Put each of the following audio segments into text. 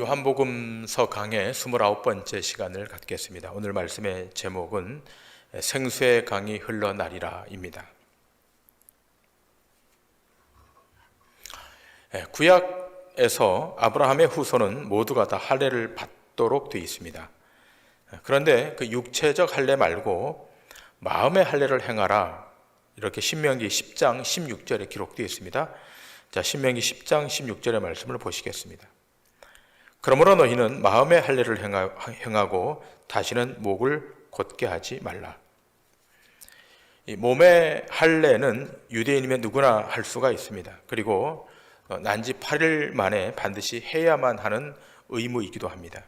요한복음서 강의 29번째 시간을 갖겠습니다. 오늘 말씀의 제목은 생수의 강이 흘러나리라입니다. 예, 구약에서 아브라함의 후손은 모두가 다 할례를 받도록 되어 있습니다. 예, 그런데 그 육체적 할례 말고 마음의 할례를 행하라 이렇게 신명기 10장 16절에 기록되어 있습니다. 자, 신명기 10장 16절의 말씀을 보시겠습니다. 그러므로 너희는 마음의 할례를 행하고 다시는 목을 곧게 하지 말라. 이 몸의 할례는 유대인이면 누구나 할 수가 있습니다. 그리고 어, 난지 8일 만에 반드시 해야만 하는 의무이기도 합니다.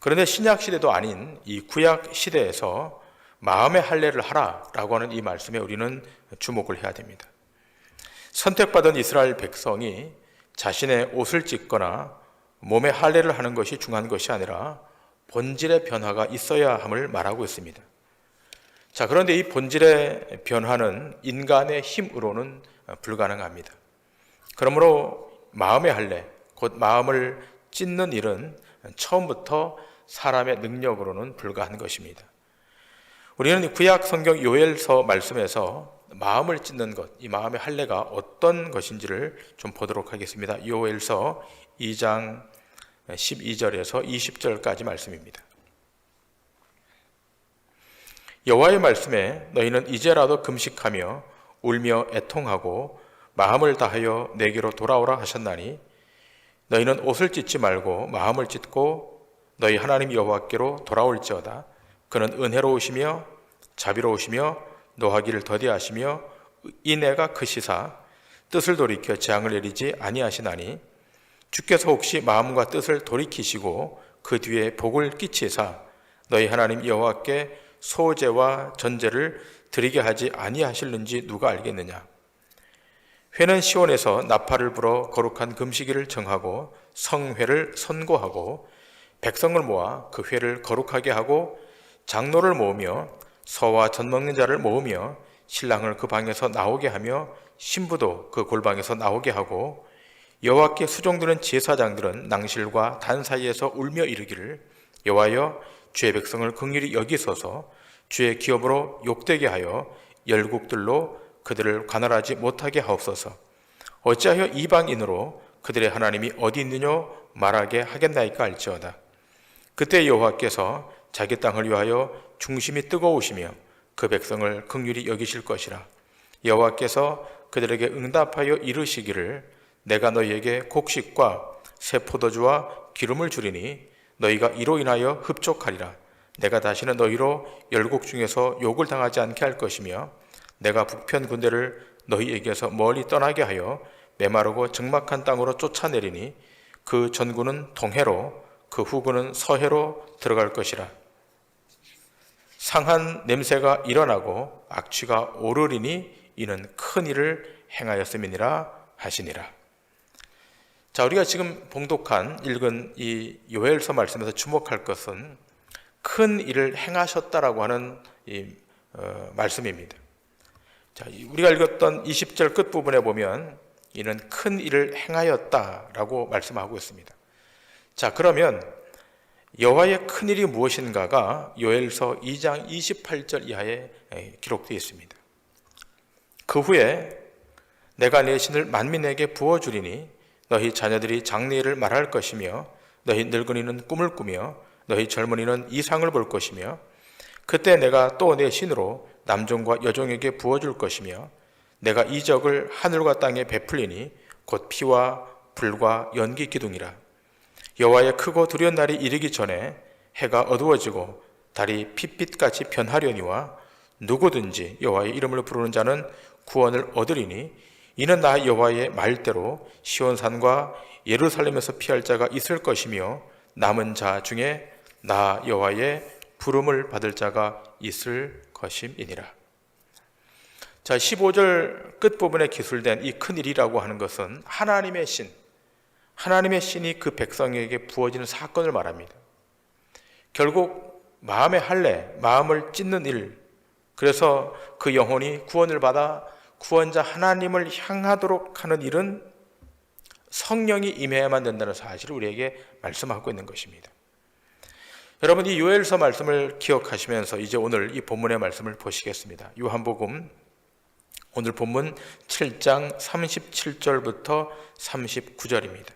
그런데 신약 시대도 아닌 이 구약 시대에서 마음의 할례를 하라라고 하는 이 말씀에 우리는 주목을 해야 됩니다. 선택받은 이스라엘 백성이 자신의 옷을 찢거나 몸에 할례를 하는 것이 중요한 것이 아니라 본질의 변화가 있어야 함을 말하고 있습니다. 자, 그런데 이 본질의 변화는 인간의 힘으로는 불가능합니다. 그러므로 마음의 할례, 곧 마음을 찢는 일은 처음부터 사람의 능력으로는 불가한 것입니다. 우리는 구약 성경 요엘서 말씀에서 마음을 찢는 것, 이 마음의 할례가 어떤 것인지를 좀 보도록 하겠습니다. 요엘서 2장 12절에서 20절까지 말씀입니다. 여호와의 말씀에 너희는 이제라도 금식하며 울며 애통하고 마음을 다하여 내게로 돌아오라 하셨나니 너희는 옷을 찢지 말고 마음을 찢고 너희 하나님 여호와께로 돌아올지어다 그는 은혜로우시며 자비로우시며 노하기를 더디하시며 인애가 크시사 뜻을 돌이켜 재앙을 내리지 아니하시나니 주께서 혹시 마음과 뜻을 돌이키시고 그 뒤에 복을 끼치사 너희 하나님 여호와께 소제와 전제를 드리게 하지 아니하실는지 누가 알겠느냐? 회는 시온에서 나팔을 불어 거룩한 금식일을 정하고 성회를 선고하고 백성을 모아 그 회를 거룩하게 하고 장로를 모으며 서와 전 먹는 자를 모으며 신랑을 그 방에서 나오게 하며 신부도 그 골방에서 나오게 하고 여호와께 수종드는 제사장들은 낭실과 단 사이에서 울며 이르기를 여호와여 주의 백성을 극률히 여기소서. 주의 기업으로 욕되게 하여 열국들로 그들을 관할하지 못하게 하옵소서. 어찌하여 이방인으로 그들의 하나님이 어디 있느냐 말하게 하겠나이까 알지어다. 그때 여호와께서 자기 땅을 위하여 중심이 뜨거우시며 그 백성을 극률히 여기실 것이라 여호와께서 그들에게 응답하여 이르시기를 내가 너희에게 곡식과 새 포도주와 기름을 주리니 너희가 이로 인하여 흡족하리라. 내가 다시는 너희로 열국 중에서 욕을 당하지 않게 할 것이며 내가 북편 군대를 너희에게서 멀리 떠나게 하여 메마르고 적막한 땅으로 쫓아내리니 그 전군은 동해로 그 후군은 서해로 들어갈 것이라. 상한 냄새가 일어나고 악취가 오르리니 이는 큰 일을 행하였음이니라 하시니라. 자, 우리가 지금 봉독한 읽은 이 요엘서 말씀에서 주목할 것은 큰 일을 행하셨다라고 하는 이 어, 말씀입니다. 자, 우리가 읽었던 20절 끝 부분에 보면 이는 큰 일을 행하였다라고 말씀하고 있습니다. 자, 그러면 여호와의 큰 일이 무엇인가가 요엘서 2장 28절 이하에 기록되어 있습니다. 그 후에 내가 내 신을 만민에게 부어 주리니 너희 자녀들이 장래를 말할 것이며 너희 늙은이는 꿈을 꾸며 너희 젊은이는 이상을 볼 것이며 그때 내가 또 내 신으로 남종과 여종에게 부어 줄 것이며 내가 이적을 하늘과 땅에 베풀리니 곧 피와 불과 연기 기둥이라 여호와의 크고 두려운 날이 이르기 전에 해가 어두워지고 달이 핏빛같이 변하려니와 누구든지 여호와의 이름을 부르는 자는 구원을 얻으리니 이는 나 여호와의 말대로 시온산과 예루살렘에서 피할 자가 있을 것이며 남은 자 중에 나 여호와의 부름을 받을 자가 있을 것임이니라. 자, 15절 끝부분에 기술된 이 큰 일이라고 하는 것은 하나님의 신, 하나님의 신이 그 백성에게 부어지는 사건을 말합니다. 결국 마음의 할례, 마음을 찢는 일, 그래서 그 영혼이 구원을 받아 구원자 하나님을 향하도록 하는 일은 성령이 임해야만 된다는 사실을 우리에게 말씀하고 있는 것입니다. 여러분 이 요엘서 말씀을 기억하시면서 이제 오늘 이 본문의 말씀을 보시겠습니다. 요한복음 오늘 본문 7장 37절부터 39절입니다.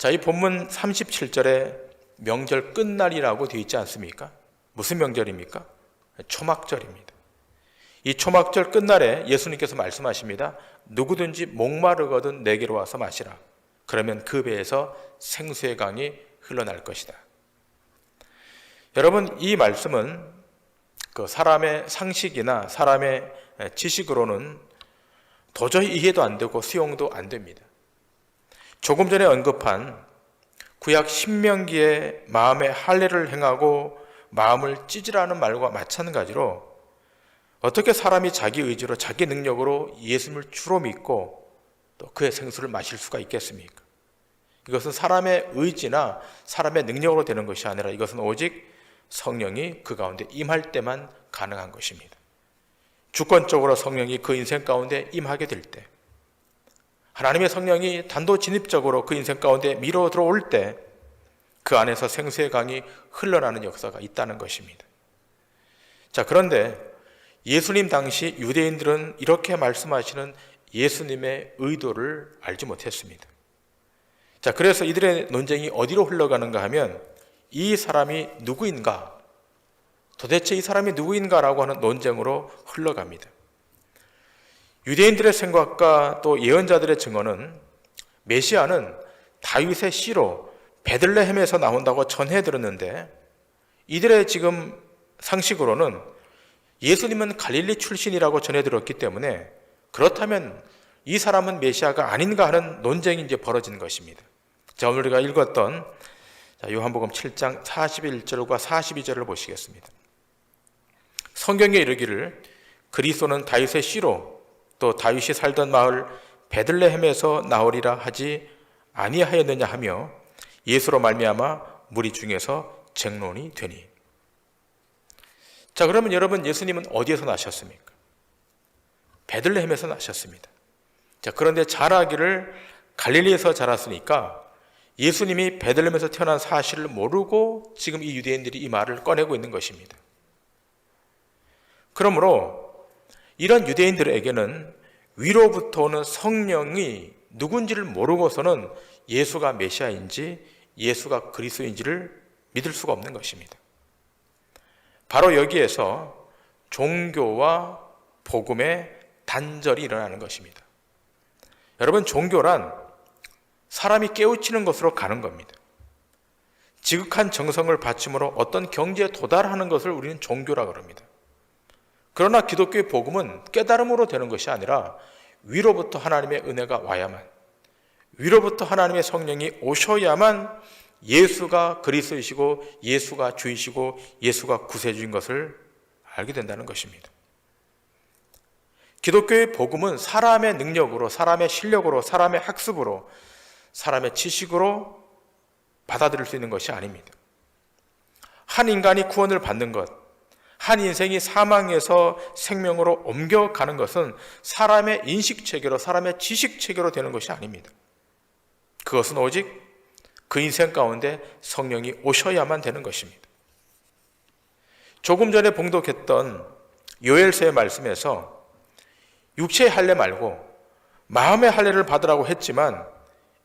자, 이 본문 37절에 명절 끝날이라고 되어 있지 않습니까? 무슨 명절입니까? 초막절입니다. 이 초막절 끝날에 예수님께서 말씀하십니다. 누구든지 목마르거든 내게로 와서 마시라. 그러면 그 배에서 생수의 강이 흘러날 것이다. 여러분, 이 말씀은 그 사람의 상식이나 사람의 지식으로는 도저히 이해도 안 되고 수용도 안 됩니다. 조금 전에 언급한 구약 신명기에 마음의 할례를 행하고 마음을 찢으라는 말과 마찬가지로 어떻게 사람이 자기 의지로 자기 능력으로 예수님을 주로 믿고 또 그의 생수를 마실 수가 있겠습니까? 이것은 사람의 의지나 사람의 능력으로 되는 것이 아니라 이것은 오직 성령이 그 가운데 임할 때만 가능한 것입니다. 주권적으로 성령이 그 인생 가운데 임하게 될 때, 하나님의 성령이 단도 진입적으로 그 인생 가운데 밀어 들어올 때, 그 안에서 생수의 강이 흘러나는 역사가 있다는 것입니다. 자, 그런데 예수님 당시 유대인들은 이렇게 말씀하시는 예수님의 의도를 알지 못했습니다. 자, 그래서 이들의 논쟁이 어디로 흘러가는가 하면 이 사람이 누구인가? 도대체 이 사람이 누구인가라고 하는 논쟁으로 흘러갑니다. 유대인들의 생각과 또 예언자들의 증언은 메시아는 다윗의 씨로 베들레헴에서 나온다고 전해 들었는데 이들의 지금 상식으로는 예수님은 갈릴리 출신이라고 전해 들었기 때문에 그렇다면 이 사람은 메시아가 아닌가 하는 논쟁이 이제 벌어진 것입니다. 자, 오늘 우리가 읽었던 요한복음 7장 41절과 42절을 보시겠습니다. 성경에 이르기를 그리스도는 다윗의 씨로 또 다윗이 살던 마을 베들레헴에서 나오리라 하지 아니하였느냐 하며 예수로 말미암아 무리 중에서 쟁론이 되니. 자, 그러면 여러분 예수님은 어디에서 나셨습니까? 베들레헴에서 나셨습니다. 자, 그런데 자라기를 갈릴리에서 자랐으니까 예수님이 베들레헴에서 태어난 사실을 모르고 지금 이 유대인들이 이 말을 꺼내고 있는 것입니다. 그러므로 이런 유대인들에게는 위로부터 오는 성령이 누군지를 모르고서는 예수가 메시아인지 예수가 그리스도인지를 믿을 수가 없는 것입니다. 바로 여기에서 종교와 복음의 단절이 일어나는 것입니다. 여러분, 종교란 사람이 깨우치는 것으로 가는 겁니다. 지극한 정성을 바침으로 어떤 경지에 도달하는 것을 우리는 종교라 그럽니다. 그러나 기독교의 복음은 깨달음으로 되는 것이 아니라 위로부터 하나님의 은혜가 와야만, 위로부터 하나님의 성령이 오셔야만 예수가 그리스도이시고 예수가 주이시고 예수가 구세주인 것을 알게 된다는 것입니다. 기독교의 복음은 사람의 능력으로, 사람의 실력으로, 사람의 학습으로, 사람의 지식으로 받아들일 수 있는 것이 아닙니다. 한 인간이 구원을 받는 것, 한 인생이 사망에서 생명으로 옮겨가는 것은 사람의 인식 체계로, 사람의 지식 체계로 되는 것이 아닙니다. 그것은 오직 그 인생 가운데 성령이 오셔야만 되는 것입니다. 조금 전에 봉독했던 요엘서의 말씀에서 육체의 할례 말고 마음의 할례를 받으라고 했지만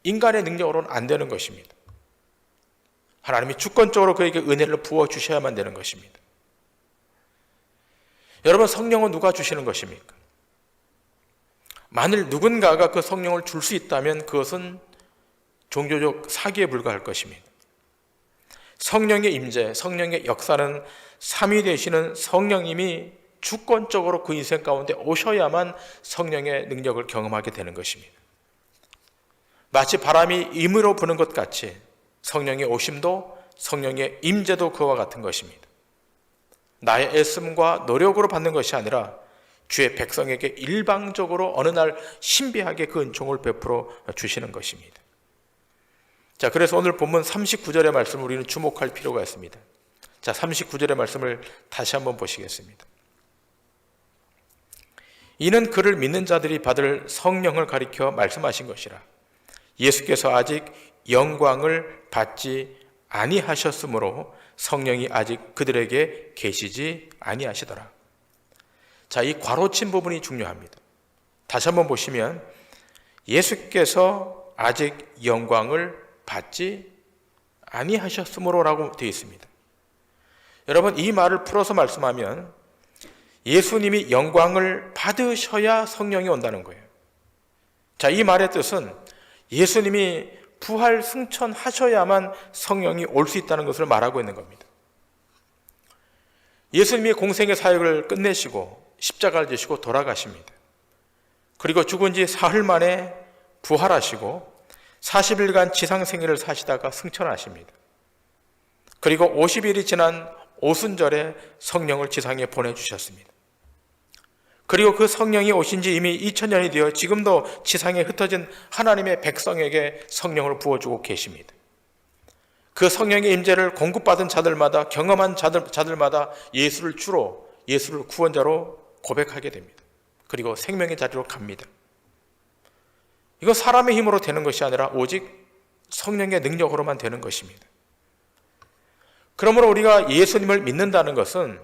인간의 능력으로는 안 되는 것입니다. 하나님이 주권적으로 그에게 은혜를 부어 주셔야만 되는 것입니다. 여러분 성령은 누가 주시는 것입니까? 만일 누군가가 그 성령을 줄 수 있다면 그것은 종교적 사기에 불과할 것입니다. 성령의 임재, 성령의 역사는 삼위 되시는 성령님이 주권적으로 그 인생 가운데 오셔야만 성령의 능력을 경험하게 되는 것입니다. 마치 바람이 임으로 부는 것 같이 성령의 오심도 성령의 임재도 그와 같은 것입니다. 나의 애씀과 노력으로 받는 것이 아니라 주의 백성에게 일방적으로 어느 날 신비하게 그 은총을 베풀어 주시는 것입니다. 자, 그래서 오늘 본문 39절의 말씀을 우리는 주목할 필요가 있습니다. 자, 39절의 말씀을 다시 한번 보시겠습니다. 이는 그를 믿는 자들이 받을 성령을 가리켜 말씀하신 것이라. 예수께서 아직 영광을 받지 아니하셨으므로 성령이 아직 그들에게 계시지 아니하시더라. 자, 이 괄호친 부분이 중요합니다. 다시 한번 보시면 예수께서 아직 영광을 받지 아니하셨으므로라고 되어 있습니다. 여러분 이 말을 풀어서 말씀하면 예수님이 영광을 받으셔야 성령이 온다는 거예요. 자, 이 말의 뜻은 예수님이 부활 승천하셔야만 성령이 올 수 있다는 것을 말하고 있는 겁니다. 예수님이 공생의 사역을 끝내시고 십자가를 지시고 돌아가십니다. 그리고 죽은 지 사흘 만에 부활하시고 40일간 지상 생애를 사시다가 승천하십니다. 그리고 50일이 지난 오순절에 성령을 지상에 보내주셨습니다. 그리고 그 성령이 오신 지 이미 2000년이 되어 지금도 지상에 흩어진 하나님의 백성에게 성령을 부어주고 계십니다. 그 성령의 임재를 공급받은 자들마다 경험한 자들, 자들마다 예수를 주로 예수를 구원자로 고백하게 됩니다. 그리고 생명의 자리로 갑니다. 이거 사람의 힘으로 되는 것이 아니라 오직 성령의 능력으로만 되는 것입니다. 그러므로 우리가 예수님을 믿는다는 것은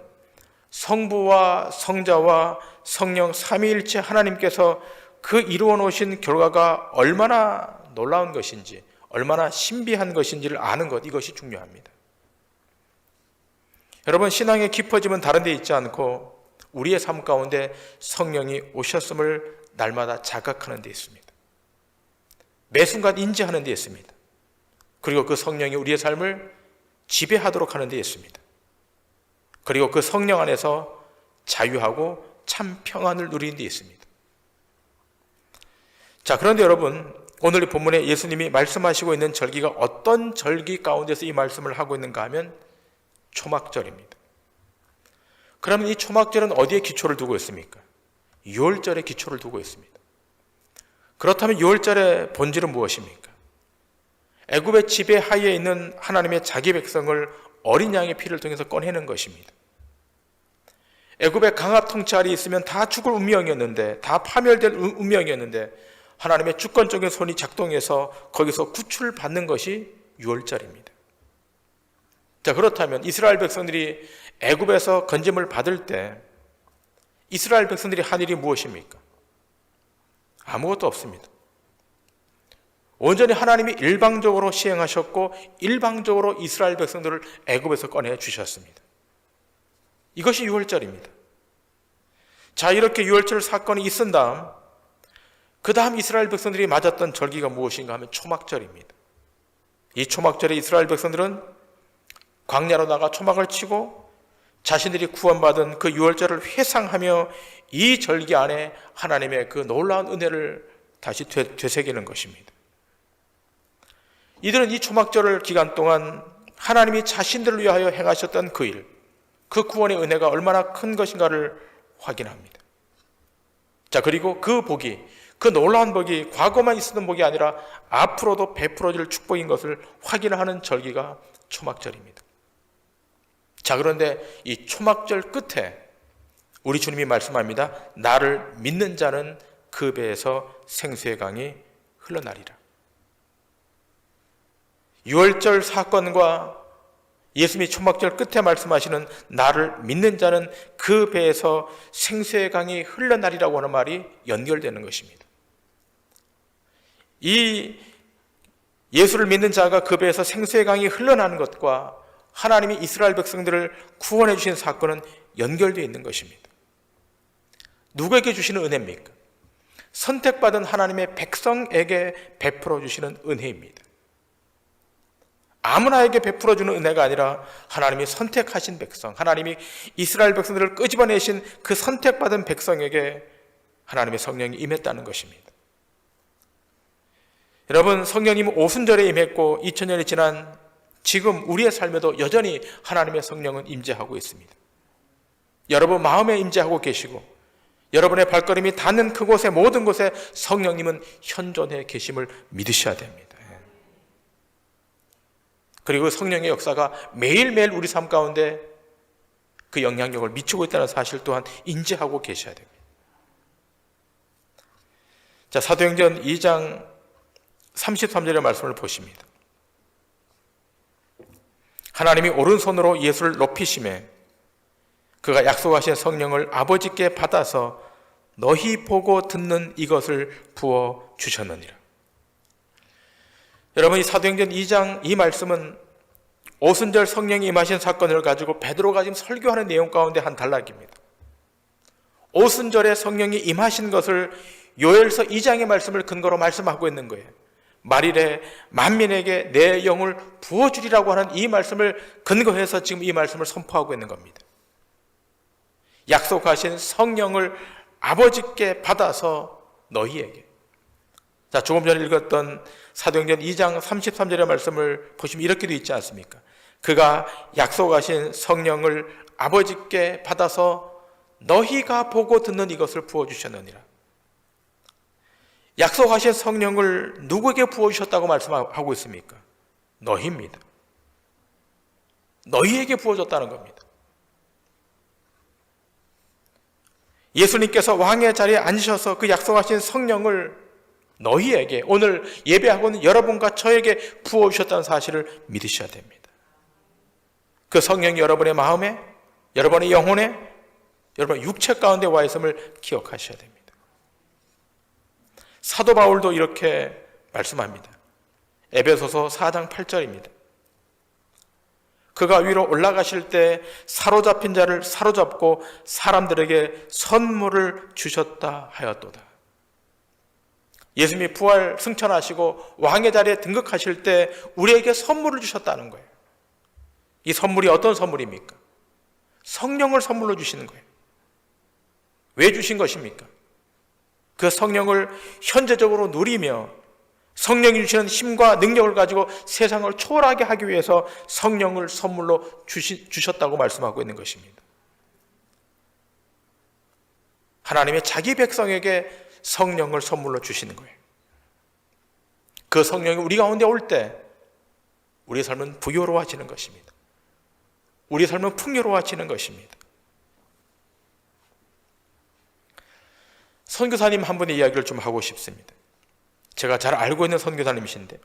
성부와 성자와 성령 삼위일체 하나님께서 그 이루어 놓으신 결과가 얼마나 놀라운 것인지, 얼마나 신비한 것인지를 아는 것, 이것이 중요합니다. 여러분, 신앙의 깊어짐은 다른 데 있지 않고 우리의 삶 가운데 성령이 오셨음을 날마다 자각하는 데 있습니다. 매 순간 인지하는 데 있습니다. 그리고 그 성령이 우리의 삶을 지배하도록 하는 데 있습니다. 그리고 그 성령 안에서 자유하고 참 평안을 누리는 데 있습니다. 자, 그런데 여러분, 오늘 이 본문에 예수님이 말씀하시고 있는 절기가 어떤 절기 가운데서 이 말씀을 하고 있는가 하면 초막절입니다. 그러면 이 초막절은 어디에 기초를 두고 있습니까? 6월절에 기초를 두고 있습니다. 그렇다면 6월절의 본질은 무엇입니까? 애굽의 지배 하에 있는 하나님의 자기 백성을 어린 양의 피를 통해서 꺼내는 것입니다. 애굽의 강압 통찰이 있으면 다 죽을 운명이었는데 다 파멸될 운명이었는데 하나님의 주권적인 손이 작동해서 거기서 구출받는 것이 6월절입니다. 자 그렇다면 이스라엘 백성들이 애굽에서 건짐을 받을 때 이스라엘 백성들이 한 일이 무엇입니까? 아무것도 없습니다. 온전히 하나님이 일방적으로 시행하셨고 일방적으로 이스라엘 백성들을 애굽에서 꺼내 주셨습니다. 이것이 유월절입니다. 자, 이렇게 유월절 사건이 있은 다음 그 다음 이스라엘 백성들이 맞았던 절기가 무엇인가 하면 초막절입니다. 이 초막절에 이스라엘 백성들은 광야로 나가 초막을 치고 자신들이 구원받은 그 유월절을 회상하며 이 절기 안에 하나님의 그 놀라운 은혜를 다시 되새기는 것입니다. 이들은 이 초막절 기간 동안 하나님이 자신들을 위하여 행하셨던 그 일, 그 구원의 은혜가 얼마나 큰 것인가를 확인합니다. 자, 그리고 그 복이, 그 놀라운 복이 과거만 있었던 복이 아니라 앞으로도 베풀어질 축복인 것을 확인하는 절기가 초막절입니다. 자, 그런데 이 초막절 끝에 우리 주님이 말씀합니다. 나를 믿는 자는 그 배에서 생수의 강이 흘러나리라. 6월절 사건과 예수님이 초막절 끝에 말씀하시는 나를 믿는 자는 그 배에서 생수의 강이 흘러나리라고 하는 말이 연결되는 것입니다. 이 예수를 믿는 자가 그 배에서 생수의 강이 흘러나는 것과 하나님이 이스라엘 백성들을 구원해 주신 사건은 연결되어 있는 것입니다. 누구에게 주시는 은혜입니까? 선택받은 하나님의 백성에게 베풀어 주시는 은혜입니다. 아무나에게 베풀어주는 은혜가 아니라 하나님이 선택하신 백성, 하나님이 이스라엘 백성들을 끄집어내신 그 선택받은 백성에게 하나님의 성령이 임했다는 것입니다. 여러분 성령님 오순절에 임했고 2000년이 지난 지금 우리의 삶에도 여전히 하나님의 성령은 임재하고 있습니다. 여러분 마음에 임재하고 계시고 여러분의 발걸음이 닿는 그곳에 모든 곳에 성령님은 현존해 계심을 믿으셔야 됩니다. 그리고 성령의 역사가 매일매일 우리 삶 가운데 그 영향력을 미치고 있다는 사실 또한 인지하고 계셔야 됩니다. 자, 사도행전 2장 33절의 말씀을 보십니다. 하나님이 오른손으로 예수를 높이심에 그가 약속하신 성령을 아버지께 받아서 너희 보고 듣는 이것을 부어 주셨느니라. 여러분 이 사도행전 2장 이 말씀은 오순절 성령이 임하신 사건을 가지고 베드로가 지금 설교하는 내용 가운데 한 단락입니다. 오순절에 성령이 임하신 것을 요엘서 2장의 말씀을 근거로 말씀하고 있는 거예요. 말일에 만민에게 내 영을 부어주리라고 하는 이 말씀을 근거해서 지금 이 말씀을 선포하고 있는 겁니다. 약속하신 성령을 아버지께 받아서 너희에게. 자, 조금 전에 읽었던 사도행전 2장 33절의 말씀을 보시면 이렇게도 있지 않습니까? 그가 약속하신 성령을 아버지께 받아서 너희가 보고 듣는 이것을 부어주셨느니라. 약속하신 성령을 누구에게 부어주셨다고 말씀하고 있습니까? 너희입니다. 너희에게 부어줬다는 겁니다. 예수님께서 왕의 자리에 앉으셔서 그 약속하신 성령을 너희에게 오늘 예배하고 있는 여러분과 저에게 부어 주셨다는 사실을 믿으셔야 됩니다. 그 성령이 여러분의 마음에, 여러분의 영혼에, 여러분의 육체 가운데 와 있음을 기억하셔야 됩니다. 사도 바울도 이렇게 말씀합니다. 에베소서 4장 8절입니다. 그가 위로 올라가실 때 사로잡힌 자를 사로잡고 사람들에게 선물을 주셨다 하였도다. 예수님이 부활 승천하시고 왕의 자리에 등극하실 때 우리에게 선물을 주셨다는 거예요. 이 선물이 어떤 선물입니까? 성령을 선물로 주시는 거예요. 왜 주신 것입니까? 그 성령을 현재적으로 누리며 성령이 주시는 힘과 능력을 가지고 세상을 초월하게 하기 위해서 성령을 선물로 주시, 주셨다고 말씀하고 있는 것입니다. 하나님의 자기 백성에게 성령을 선물로 주시는 거예요. 그 성령이 우리 가운데 올 때 우리의 삶은 부유로워지는 것입니다. 우리의 삶은 풍요로워지는 것입니다. 선교사님 한 분의 이야기를 좀 하고 싶습니다. 제가 잘 알고 있는 선교사님이신데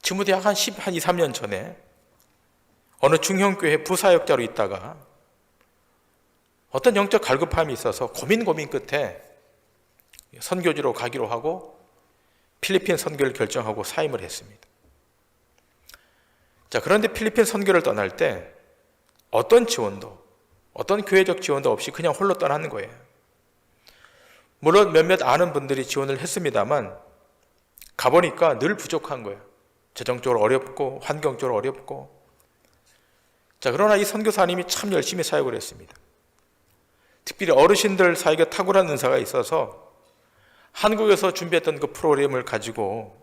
지금부터 약한 10, 한 2, 3년 전에 어느 중형교회 부사역자로 있다가 어떤 영적 갈급함이 있어서 고민 고민 끝에 선교지로 가기로 하고 필리핀 선교를 결정하고 사임을 했습니다. 자, 그런데 필리핀 선교를 떠날 때 어떤 지원도, 어떤 교회적 지원도 없이 그냥 홀로 떠나는 거예요. 물론 몇몇 아는 분들이 지원을 했습니다만 가보니까 늘 부족한 거예요. 재정적으로 어렵고 환경적으로 어렵고 자 그러나 이 선교사님이 참 열심히 사역을 했습니다. 특별히 어르신들 사이에 탁월한 은사가 있어서 한국에서 준비했던 그 프로그램을 가지고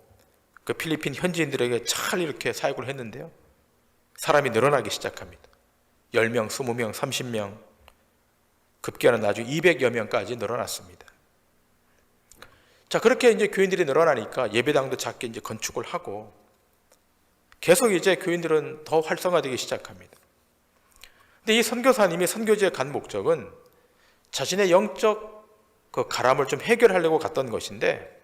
그 필리핀 현지인들에게 잘 이렇게 사역을 했는데요. 사람이 늘어나기 시작합니다. 10명, 20명, 30명, 급기야는 나중에 200여 명까지 늘어났습니다. 자, 그렇게 이제 교인들이 늘어나니까 예배당도 작게 이제 건축을 하고 계속 이제 교인들은 더 활성화되기 시작합니다. 근데 이 선교사님이 선교지에 간 목적은 자신의 영적 그 가람을 좀 해결하려고 갔던 것인데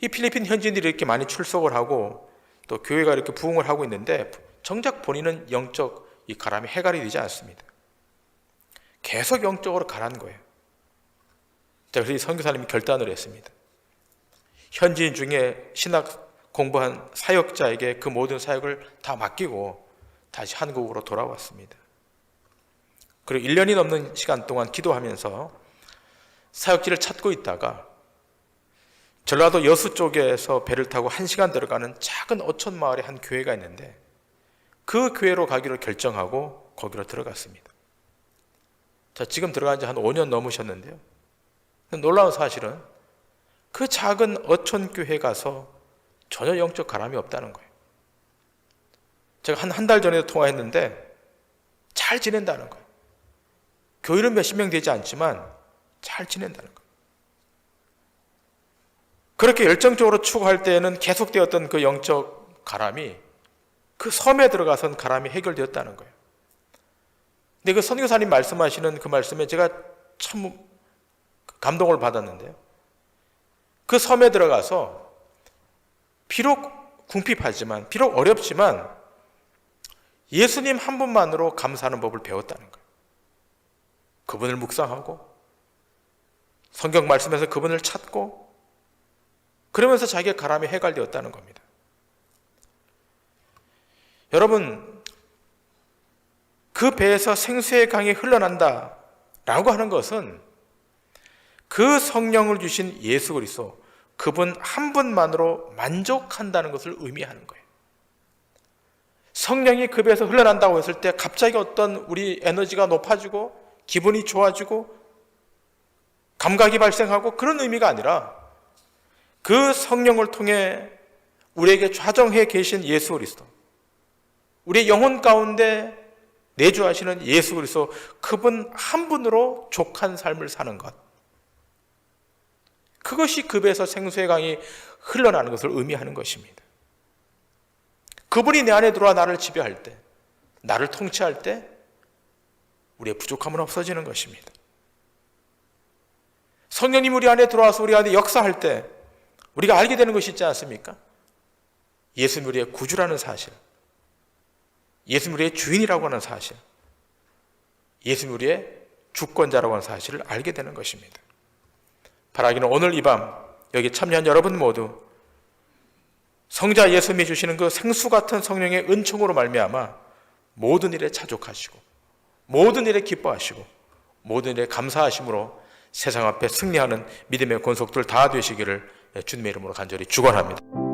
이 필리핀 현지인들이 이렇게 많이 출석을 하고 또 교회가 이렇게 부흥을 하고 있는데 정작 본인은 영적 이 가람이 해결이 되지 않습니다. 계속 영적으로 가란 거예요. 자, 그래서 선교사님이 결단을 했습니다. 현지인 중에 신학 공부한 사역자에게 그 모든 사역을 다 맡기고 다시 한국으로 돌아왔습니다. 그리고 1년이 넘는 시간 동안 기도하면서 사역지를 찾고 있다가 전라도 여수 쪽에서 배를 타고 1시간 들어가는 작은 어촌 마을에 한 교회가 있는데 그 교회로 가기로 결정하고 거기로 들어갔습니다. 자, 지금 들어간 지 한 5년 넘으셨는데요. 놀라운 사실은 그 작은 어촌 교회 가서 전혀 영적 가람이 없다는 거예요. 제가 한 한 달 전에도 통화했는데 잘 지낸다는 거예요. 교인은 몇십 명 되지 않지만 잘 지낸다는 거예요. 그렇게 열정적으로 추구할 때에는 계속되었던 그 영적 가람이 그 섬에 들어가선 가람이 해결되었다는 거예요. 근데 그 선교사님 말씀하시는 그 말씀에 제가 참 감동을 받았는데요. 그 섬에 들어가서 비록 궁핍하지만 비록 어렵지만 예수님 한 분만으로 감사하는 법을 배웠다는 거예요. 그분을 묵상하고 성경 말씀에서 그분을 찾고 그러면서 자기의 가람이 해갈되었다는 겁니다. 여러분 그 배에서 생수의 강이 흘러난다 라고 하는 것은 그 성령을 주신 예수 그리스도 그분 한 분만으로 만족한다는 것을 의미하는 거예요. 성령이 그 배에서 흘러난다고 했을 때 갑자기 어떤 우리 에너지가 높아지고 기분이 좋아지고 감각이 발생하고 그런 의미가 아니라 그 성령을 통해 우리에게 좌정해 계신 예수 그리스도 우리의 영혼 가운데 내주하시는 예수 그리스도 그분 한 분으로 족한 삶을 사는 것 그것이 그 배에서 생수의 강이 흘러나는 것을 의미하는 것입니다. 그분이 내 안에 들어와 나를 지배할 때, 나를 통치할 때, 우리의 부족함은 없어지는 것입니다. 성령님 우리 안에 들어와서 우리 안에 역사할 때, 우리가 알게 되는 것이 있지 않습니까? 예수님 우리의 구주라는 사실, 예수님 우리의 주인이라고 하는 사실, 예수님 우리의 주권자라고 하는 사실을 알게 되는 것입니다. 바라기는 오늘 이 밤 여기 참여한 여러분 모두 성자 예수님이 주시는 그 생수 같은 성령의 은총으로 말미암아 모든 일에 자족하시고 모든 일에 기뻐하시고 모든 일에 감사하심으로 세상 앞에 승리하는 믿음의 권속들 다 되시기를 주님의 이름으로 간절히 축원합니다.